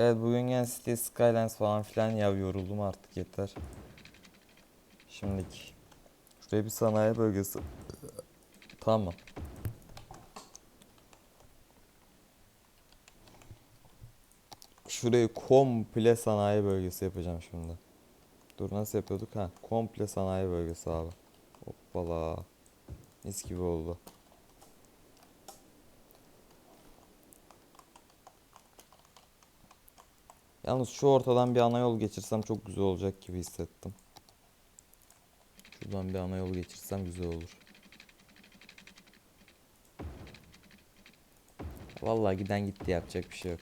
Evet bugün gene City Skylines falan filan ya yoruldum artık yeter. Şimdilik. Şuraya bir sanayi bölgesi. Tamam. Şurayı komple sanayi bölgesi yapacağım şimdi. Dur nasıl yapıyorduk ha? Komple sanayi bölgesi abi. Hoppala. Mis gibi oldu. Yalnız şu ortadan bir ana yol geçirsem çok güzel olacak gibi hissettim. Şuradan bir ana yol geçirsem güzel olur. Vallahi giden gitti yapacak bir şey yok.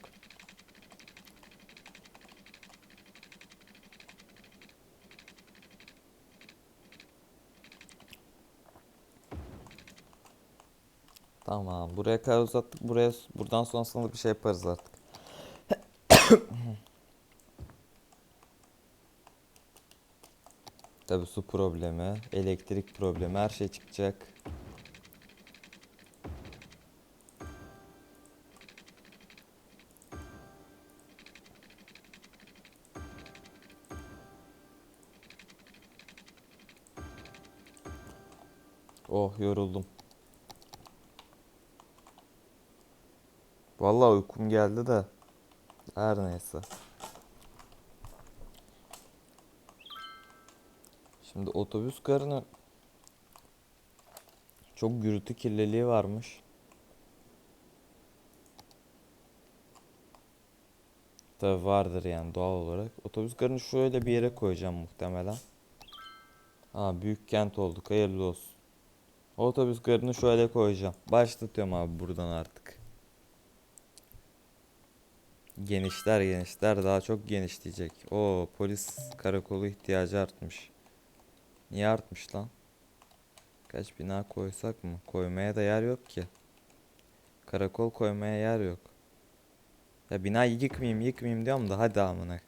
Tamam, buraya kadar uzattık. Buraya buradan sonrasında bir şey yaparız artık. Tabi su problemi, elektrik problemi, her şey çıkacak. Oh yoruldum. Vallahi uykum geldi de. Her neyse. Şimdi otobüs garının çok gürültü kirliliği varmış. Tabi vardır yani doğal olarak. Otobüs garını şöyle bir yere koyacağım muhtemelen. Ha büyük kent olduk hayırlı olsun. Otobüs garını şöyle koyacağım. Başlatıyorum abi buradan artık. Genişler genişler daha çok genişleyecek. O polis karakolu ihtiyacı artmış. Niye artmış lan? Kaç bina koysak mı? Koymaya da yer yok ki. Karakol koymaya yer yok. Ya bina yıkmayayım yıkmayayım diyorum da hadi amına.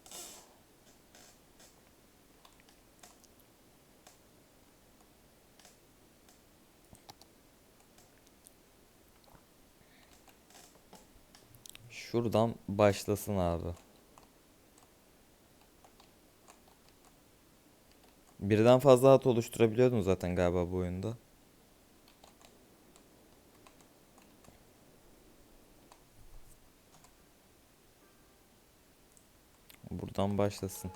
Şuradan başlasın abi. Birden fazla hat oluşturabiliyordun zaten galiba bu oyunda. Buradan başlasın.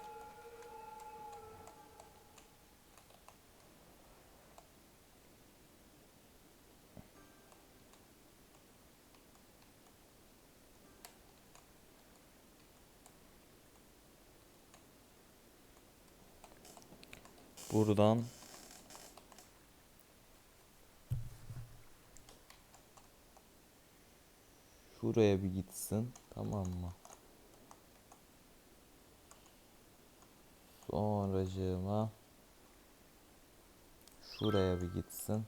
Buradan şuraya bir gitsin. Tamam mı? Sonracığıma şuraya bir gitsin.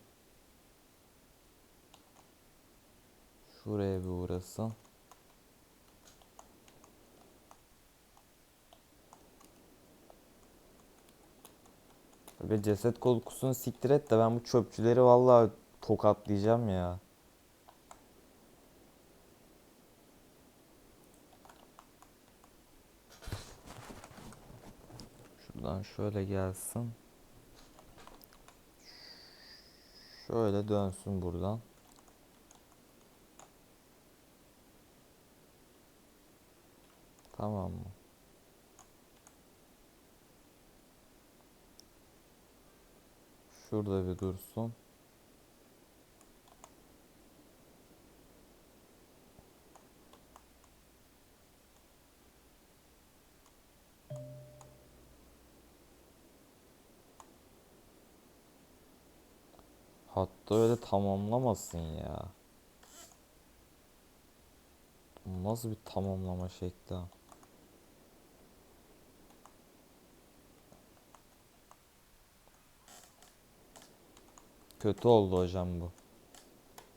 Şuraya bir uğrasın. Ve ceset korkusunu siktir et de ben bu çöpçüleri vallahi tokatlayacağım ya. Şuradan şöyle gelsin. Şöyle dönsün buradan. Tamam mı? Şurada bir dursun. Hatta öyle tamamlamasın ya. Nasıl bir tamamlama şekli? Kötü oldu hocam bu.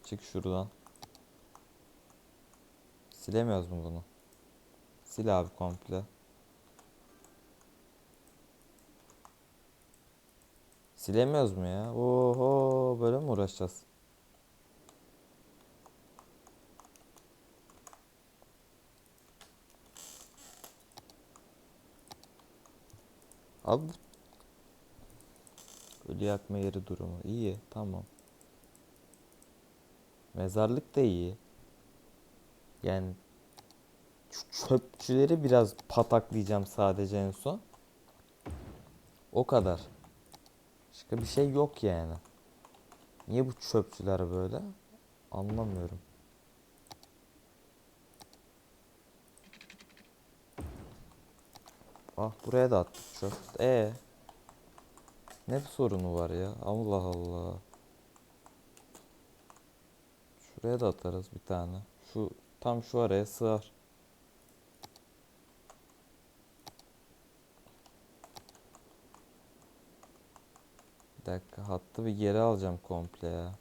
Çık şuradan. Silemiyoruz mu bunu? Sil abi komple. Silemiyoruz mu ya? Oho böyle mi uğraşacağız? Abi ölü yakma yeri durumu iyi tamam. Mezarlık da iyi. Yani çöpçüleri biraz pataklayacağım sadece en son. O kadar. Başka bir şey yok yani. Niye bu çöpçüler böyle? Anlamıyorum. Ah buraya da attık çöp. E ne sorunu var ya? Allah Allah. Şuraya da atarız bir tane. Şu tam şu araya sığar. Bir dakika hattı bir geri alacağım komple ya.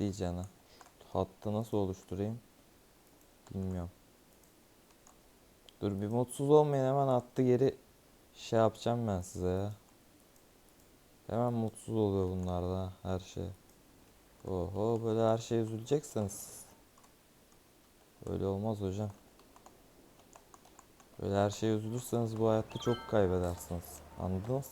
İyicene. Şu hattı nasıl oluşturayım? Bilmiyorum. Dur bir mutsuz olmayın hemen hattı geri şey yapacağım ben size ya. Hemen mutsuz oluyor bunlarda her şey. Oho böyle her şey üzüleceksiniz. Öyle olmaz hocam. Böyle her şeye üzülürseniz bu hayatta çok kaybedersiniz. Anladınız?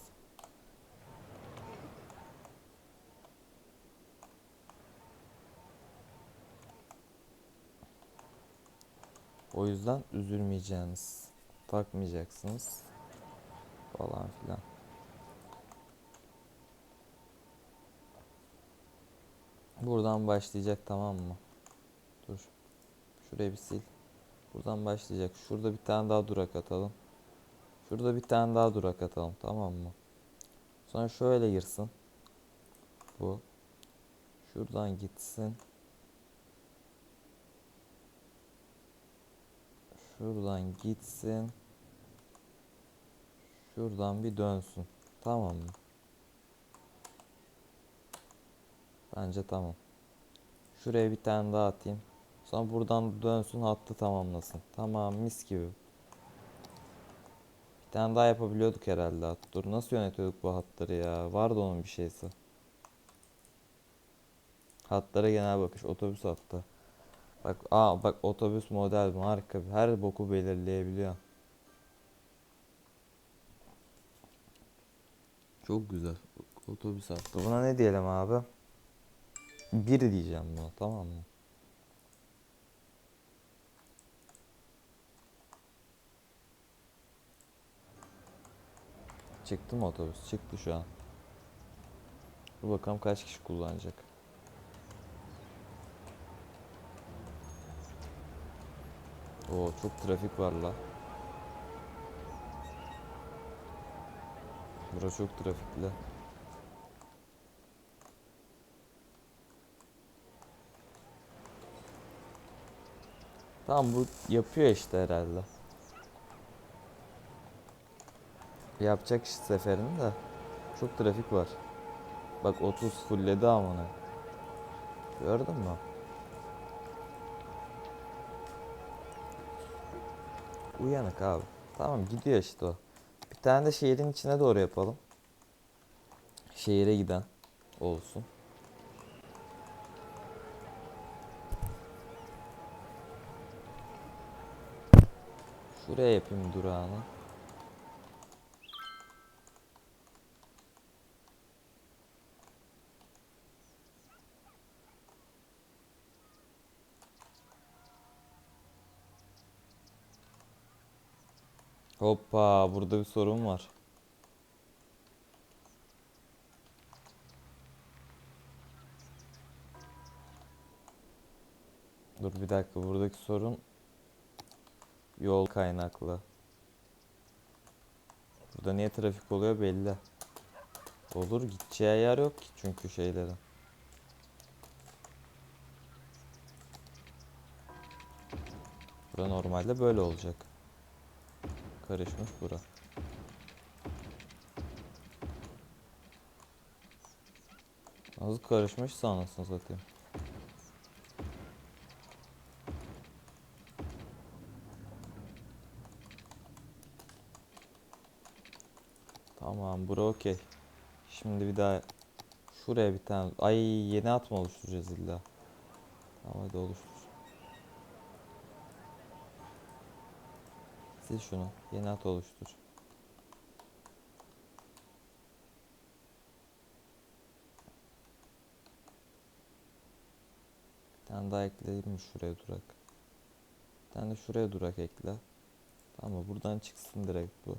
O yüzden üzülmeyeceğiniz, takmayacaksınız falan filan. Buradan başlayacak tamam mı? Dur. Şurayı bir sil. Buradan başlayacak. Şurada bir tane daha durak atalım. Şurada bir tane daha durak atalım tamam mı? Sonra şöyle girsin. Bu. Şuradan gitsin. Şuradan gitsin. Şuradan bir dönsün. Tamam mı? Bence tamam. Şuraya bir tane daha atayım. Sonra buradan dönsün hattı tamamlasın. Tamam mis gibi. Bir tane daha yapabiliyorduk herhalde hat. Dur nasıl yönetiyorduk bu hatları ya? Vardı onun bir şeysi. Hatlara genel bakış. Otobüs hattı. Bak aa bak otobüs model marka her boku belirleyebiliyor. Çok güzel. Otobüs hattı. Buna ne diyelim abi? Bir diyeceğim buna tamam mı? Çıktı mı otobüs? Çıktı şu an. Dur bakalım kaç kişi kullanacak. Oo çok trafik var la. Burası çok trafikli. Tamam bu yapıyor işte herhalde. Yapacak işte seferini de. Çok trafik var. Bak 30 fullledi amına. Gördün mü? Uyanık abi. Tamam gidiyor işte o. Bir tane de şehrin içine doğru yapalım. Şehire giden olsun. Şuraya yapayım durağını. Hoppa burada bir sorun var. Dur bir dakika buradaki sorun yol kaynaklı. Burada niye trafik oluyor belli. Olur gideceği yer yok ki çünkü şeylerin. Bura normalde böyle olacak. Karışmış bura. Nasıl karışmışsa anasını satayım. Tamam bura okey. Şimdi bir daha şuraya bir tane ay yeni hat mı oluşturacağız illa? Tamam hadi oluştur. Sil şunu. Yeni at oluştur. Bir tane daha ekleyeyim mi şuraya durak? Bir tane de şuraya durak ekle. Tamam buradan çıksın direkt bu.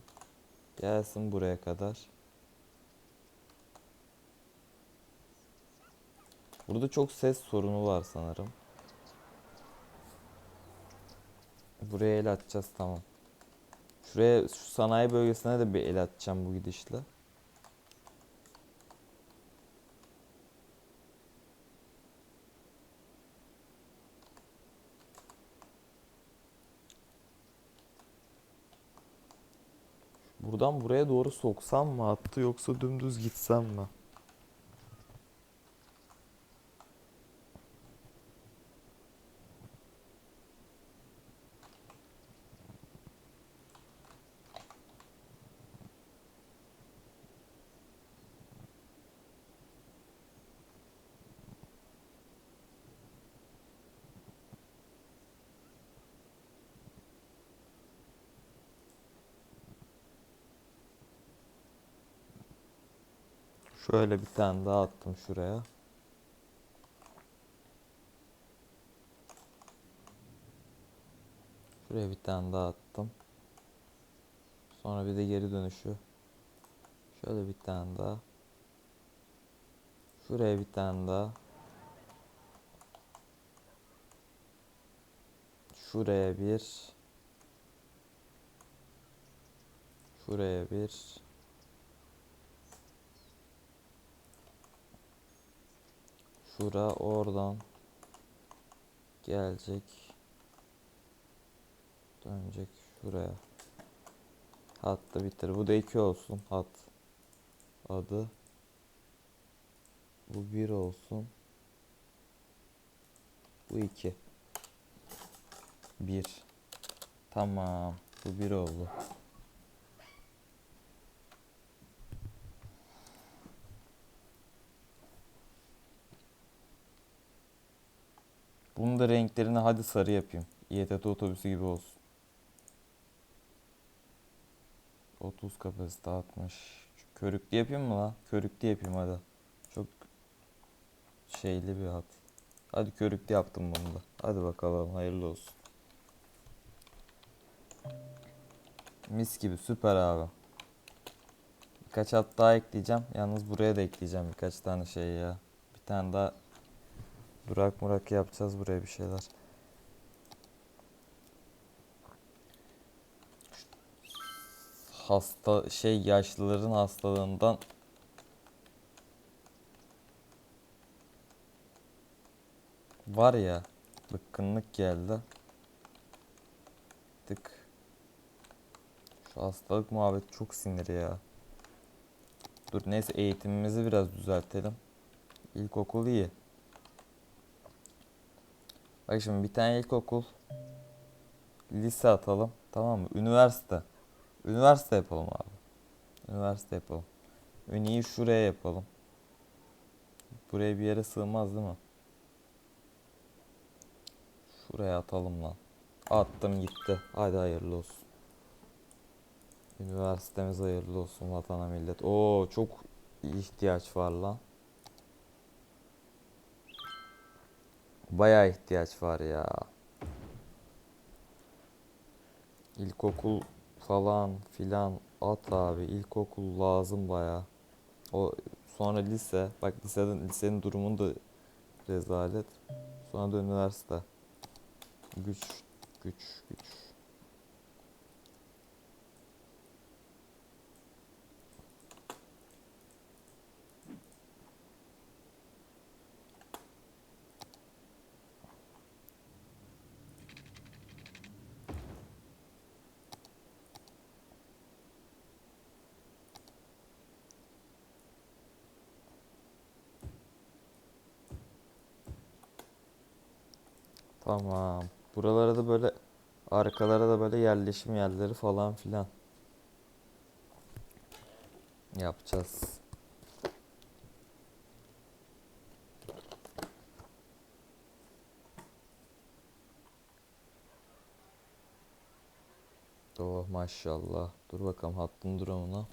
Gelsin buraya kadar. Burada çok ses sorunu var sanırım. Buraya el atacağız tamam. Şuraya şu sanayi bölgesine de bir el atacağım bu gidişle. Buradan buraya doğru soksam mı attı yoksa dümdüz gitsem mi? Şöyle bir tane daha attım şuraya. Şuraya bir tane daha attım. Sonra bir de geri dönüşü. Şöyle bir tane daha. Şuraya bir tane daha. Şuraya bir. Şuraya bir. Şura oradan gelecek. Dönecek şuraya. Hattı bitir. Bu da 2 olsun. Hat. Adı. Bu 1 olsun. Bu 2. 1. Tamam. Bu 1 oldu. Bunun da renklerini hadi sarı yapayım. İETT otobüsü gibi olsun. 30 kapasite 60. Körüklü yapayım mı lan? Körüklü yapayım hadi. Çok şeyli bir hat. Hadi körüklü yaptım bunu da. Hadi bakalım hayırlı olsun. Mis gibi süper abi. Birkaç hat daha ekleyeceğim. Yalnız buraya da ekleyeceğim birkaç tane şey ya. Bir tane daha durak murak yapacağız buraya bir şeyler. Hasta şey yaşlıların hastalığından var ya bıkkınlık geldi. Tık. Şu hastalık muhabbeti çok sinir ya. Dur neyse eğitimimizi biraz düzeltelim. İlkokul iyi. Bak şimdi bir tane ilkokul, lise atalım. Tamam mı? Üniversite. Üniversite yapalım abi. Üniversite yapalım. Üniyi şuraya yapalım. Buraya bir yere sığmaz değil mi? Şuraya atalım lan. Attım gitti. Hadi hayırlı olsun. Üniversitemiz hayırlı olsun vatana millet. Oo çok ihtiyaç var lan. Bayağı ihtiyaç var ya. İlkokul falan filan at abi. İlkokul lazım bayağı. O sonra lise. Bak liseden lisenin durumun da rezalet. Sonra da üniversite. Güç, güç, güç. Tamam. Buralara da böyle arkalara da böyle yerleşim yerleri falan filan yapacağız. Oh maşallah. Dur bakalım hattın durumuna.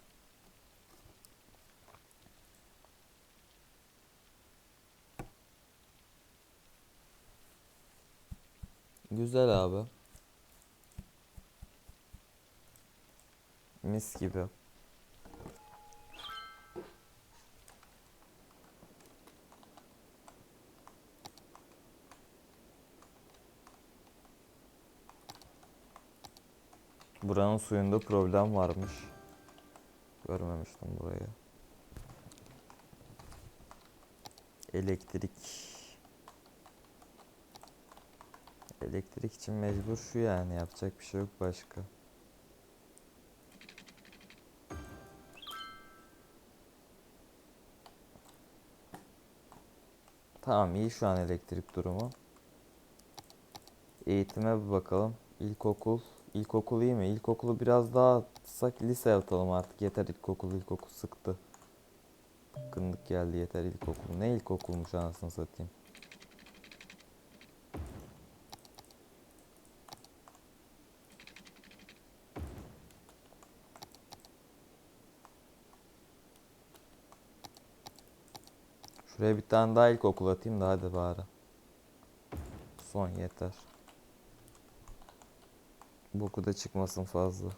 Güzel abi. Mis gibi. Buranın suyunda problem varmış. Görmemiştim burayı. Elektrik. Elektrik için mecbur şu yani yapacak bir şey yok başka. Tamam iyi şu an elektrik durumu. Eğitime bir bakalım. İlkokul. İlkokul iyi mi? İlkokulu biraz daha atsak lise atalım artık. Yeter ilkokul ilkokul sıktı. Bıkkınlık geldi yeter ilkokul. Ne ilkokulmuş anasını satayım. Şuraya bir tane daha ilkokul atayım da hadi bari. Son yeter. Boku da çıkmasın fazla.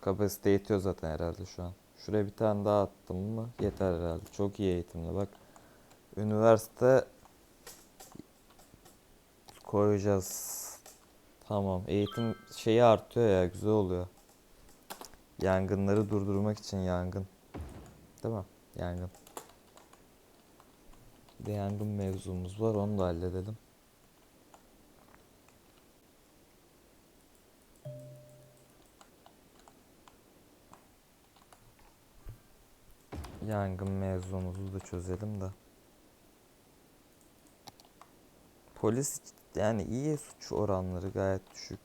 Kapasite yetiyor zaten herhalde şu an. Şuraya bir tane daha attım mı yeter herhalde. Çok iyi eğitimli bak. Üniversite koyacağız. Tamam. Eğitim şeyi artıyor ya güzel oluyor. Yangınları durdurmak için yangın. Değil mi? Yangın. Bir yangın mevzumuz var onu da halledelim. Yangın mevzumuzu da çözelim de. Polis yani iyi suç oranları gayet düşük.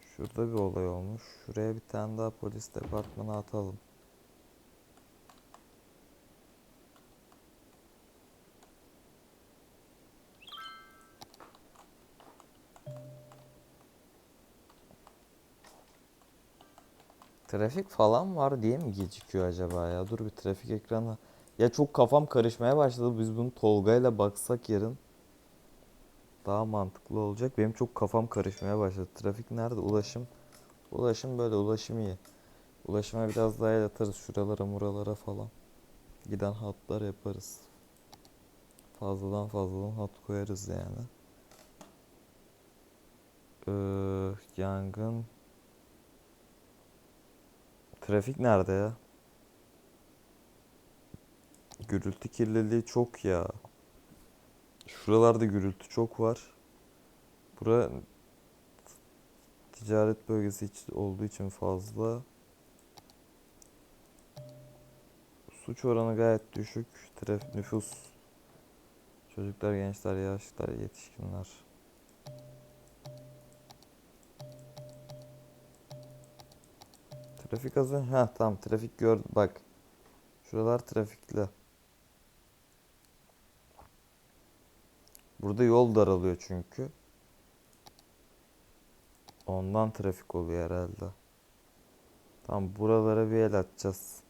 Şurada bir olay olmuş. Şuraya bir tane daha polis departmanı atalım. Trafik falan var diye mi gecikiyor acaba ya? Dur bir trafik ekranı. Ya çok kafam karışmaya başladı. Biz bunu Tolga'yla baksak yarın daha mantıklı olacak. Benim çok kafam karışmaya başladı. Trafik nerede? Ulaşım. Ulaşım böyle ulaşım iyi. Ulaşıma biraz daha el şuralara muralara falan. Giden hatlar yaparız. Fazladan fazladan hat koyarız yani. Ee, yangın. Trafik nerede ya? Gürültü kirliliği çok ya. Şuralarda gürültü çok var. Bura ticaret bölgesi olduğu için fazla. Suç oranı gayet düşük. Trafik nüfus. Çocuklar, gençler, yaşlılar, yetişkinler. Trafik az önce. Ha tamam trafik gördüm. Bak. Şuralar trafikli. Burada yol daralıyor çünkü. Ondan trafik oluyor herhalde. Tamam buralara bir el atacağız.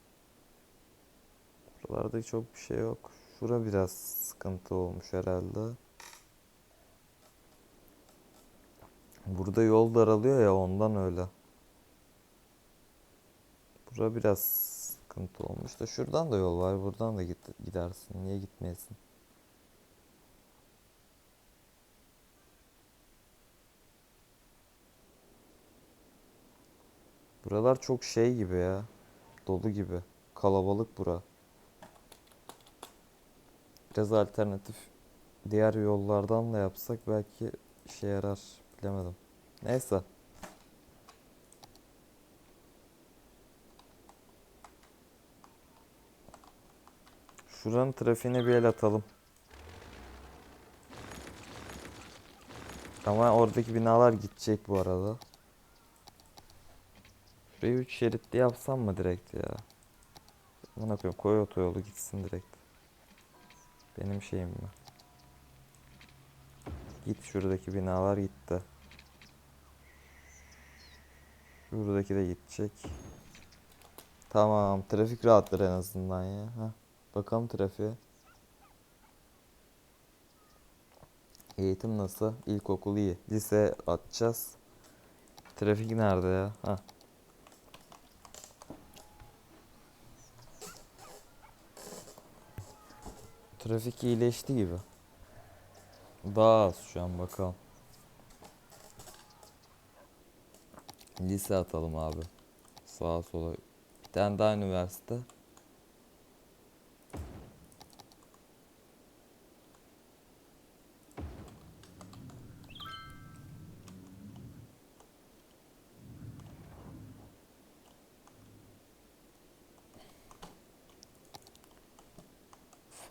Buralarda çok bir şey yok. Şura biraz sıkıntı olmuş herhalde. Burada yol daralıyor ya ondan öyle. Bura biraz sıkıntı olmuş da şuradan da yol var. Buradan da git gidersin. Niye gitmeyesin? Buralar çok şey gibi ya. Dolu gibi. Kalabalık bura. Biraz alternatif diğer yollardan da yapsak belki işe yarar. Bilemedim. Neyse. Şuranın trafiğine bir el atalım. Ama oradaki binalar gidecek bu arada. Şurayı 3 şeritli yapsam mı direkt ya? Buna koyayım koy otoyolu gitsin direkt. Benim şeyim mi? Git şuradaki binalar gitti. Şuradaki de gidecek. Tamam trafik rahatlar en azından ya. Heh. Bakalım trafiğe. Eğitim nasıl? İlkokul iyi. Lise atacağız. Trafik nerede ya? Ha. Trafik iyileşti gibi. Daha az şu an bakalım. Lise atalım abi. Sağa sola. Bir tane daha üniversite.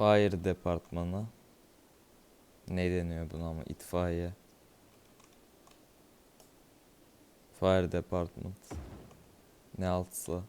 Fire departmanı. Ne deniyor buna ama itfaiye. Fire department. Ne altsa.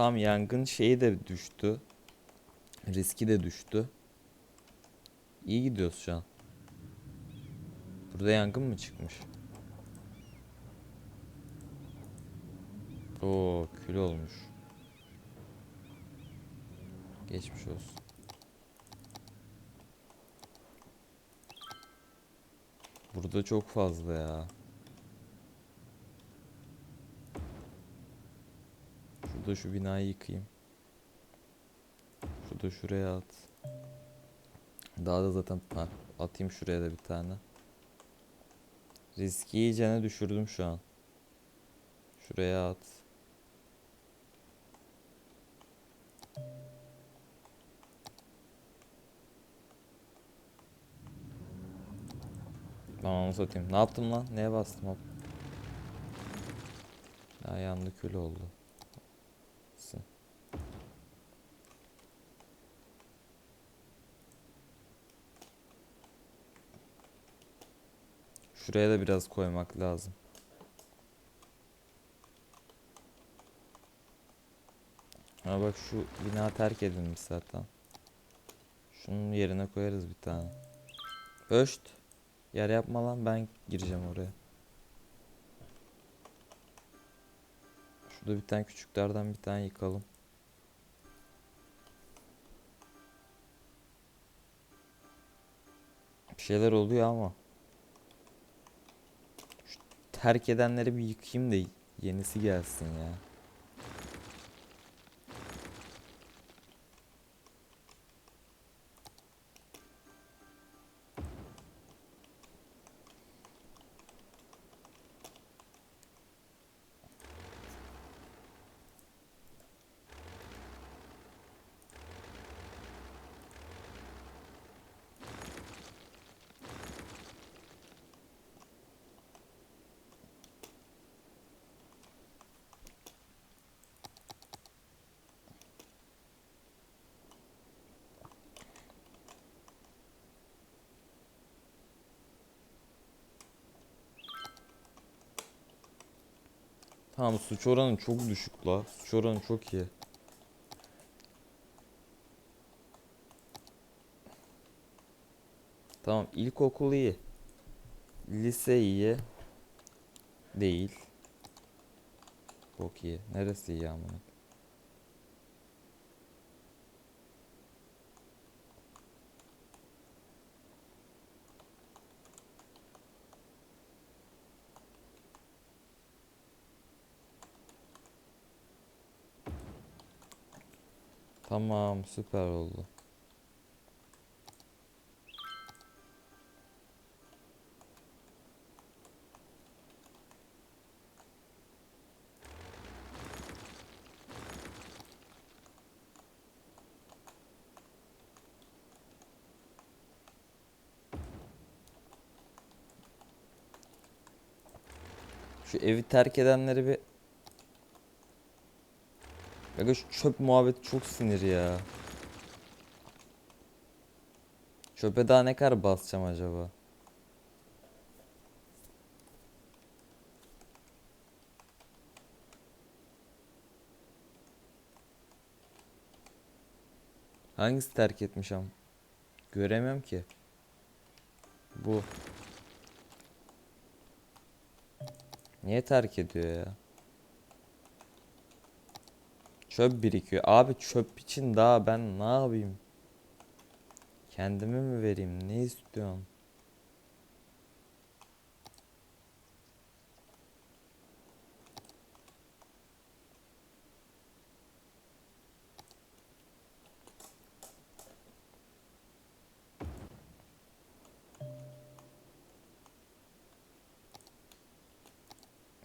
Tam yangın şeyi de düştü. Riski de düştü. İyi gidiyoruz şu an. Burada yangın mı çıkmış? Oo, kül olmuş. Geçmiş olsun. Burada çok fazla ya. Şurada şu binayı yıkayım. Şurada şuraya at. Daha da zaten ha, atayım şuraya da bir tane. Riski iyicene düşürdüm şu an. Şuraya at. Onu satayım. Ne yaptım lan? Neye bastım? Ya yandı kül oldu. Şuraya da biraz koymak lazım. Ha bak şu bina terk edilmiş zaten. Şunun yerine koyarız bir tane. Öşt. Yer yapma lan ben gireceğim oraya. Şurada bir tane küçüklerden bir tane yıkalım. Bir şeyler oluyor ama. Terk edenleri bir yıkayayım da yenisi gelsin ya. Tamam suç oranı çok düşük la. Suç oranı çok iyi. Tamam ilkokul iyi. Lise iyi. Değil. Çok iyi. Neresi iyi amına? Tamam süper oldu. Şu evi terk edenleri bir Aga şu çöp muhabbeti çok sinir ya. Çöpe daha ne kadar basacağım acaba? Hangisi terk etmiş am? Göremiyorum ki. Bu. Niye terk ediyor ya? Çöp birikiyor. Abi çöp için daha ben ne yapayım? Kendime mi vereyim? Ne istiyorsun?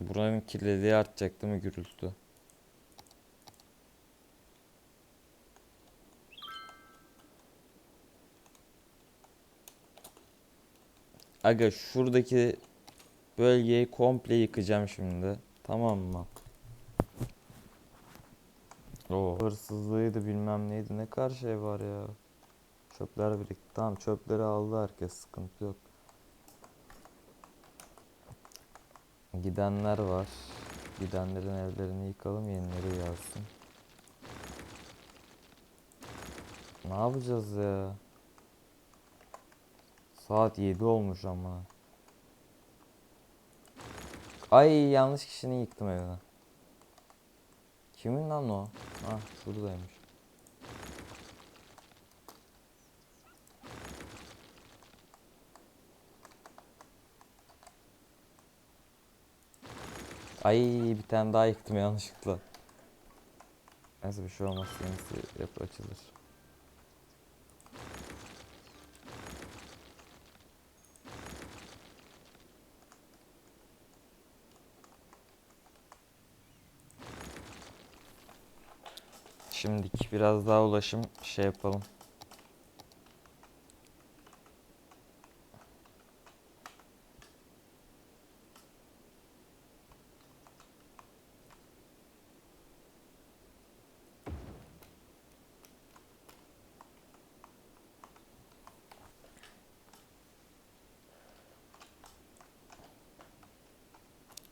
Buranın kirliliği artacak değil mi gürültü? Aga şuradaki bölgeyi komple yıkacağım şimdi. Tamam mı? O hırsızlığıydı bilmem neydi ne kadar şey var ya. Çöpler birikti. Tamam çöpleri aldı herkes sıkıntı yok. Gidenler var. Gidenlerin evlerini yıkalım yenileri gelsin. Ne yapacağız ya? Saat 7 olmuş ama. Ay yanlış kişinin yıktım evini. Kimin lan o? Ah şuradaymış. Ay bir tane daha yıktım yanlışlıkla. Neyse bir şey olmaz yenisi yap açılır. Şimdiki biraz daha ulaşım şey yapalım.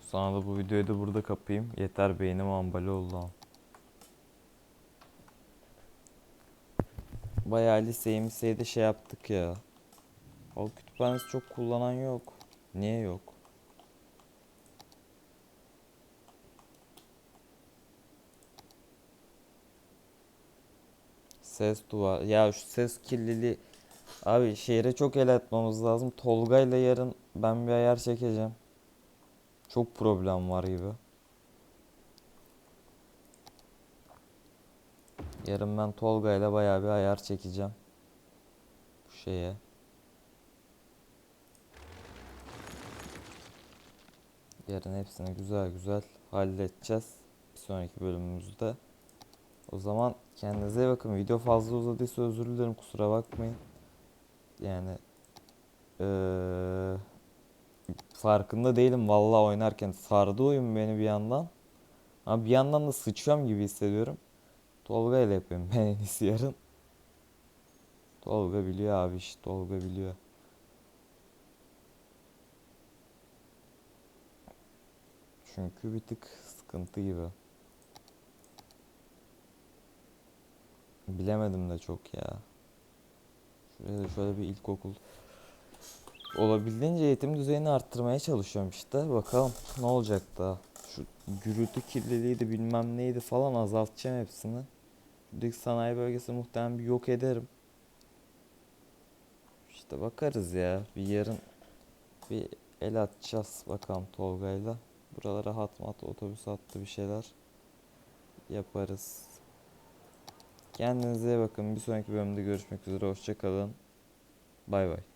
Sonra da bu videoyu da burada kapayım. Yeter beynim ambale oldu. Bayağı liseyi miseyi şey yaptık ya. O kütüphanesi çok kullanan yok. Niye yok? Ses duvar. Ya şu ses kirliliği. Abi şehre çok el atmamız lazım. Tolga'yla yarın ben bir ayar çekeceğim. Çok problem var gibi. Yarın ben Tolga'yla bayağı bir ayar çekeceğim. Bu şeye. Yarın hepsini güzel güzel halledeceğiz. Bir sonraki bölümümüzde. O zaman kendinize iyi bakın. Video fazla uzadıysa özür dilerim kusura bakmayın. Yani eee, farkında değilim vallahi oynarken sardı oyun beni bir yandan. Ama bir yandan da sıçıyorum gibi hissediyorum. Tolga ile yapıyorum ben en iyisi yarın. Tolga biliyor abi işte Tolga biliyor. Çünkü bir tık sıkıntı gibi. Bilemedim de çok ya. Şuraya da şöyle bir ilkokul. Olabildiğince eğitim düzeyini arttırmaya çalışıyorum işte. Bakalım ne olacak daha. Şu gürültü kirliliğiydi bilmem neydi falan azaltacağım hepsini. Şuradaki sanayi bölgesi muhtemelen bir yok ederim. İşte bakarız ya. Bir yarın bir el atacağız bakalım Tolga'yla. Buralara hat mat otobüs attı bir şeyler yaparız. Kendinize bakın. Bir sonraki bölümde görüşmek üzere. Hoşça kalın. Bay bay.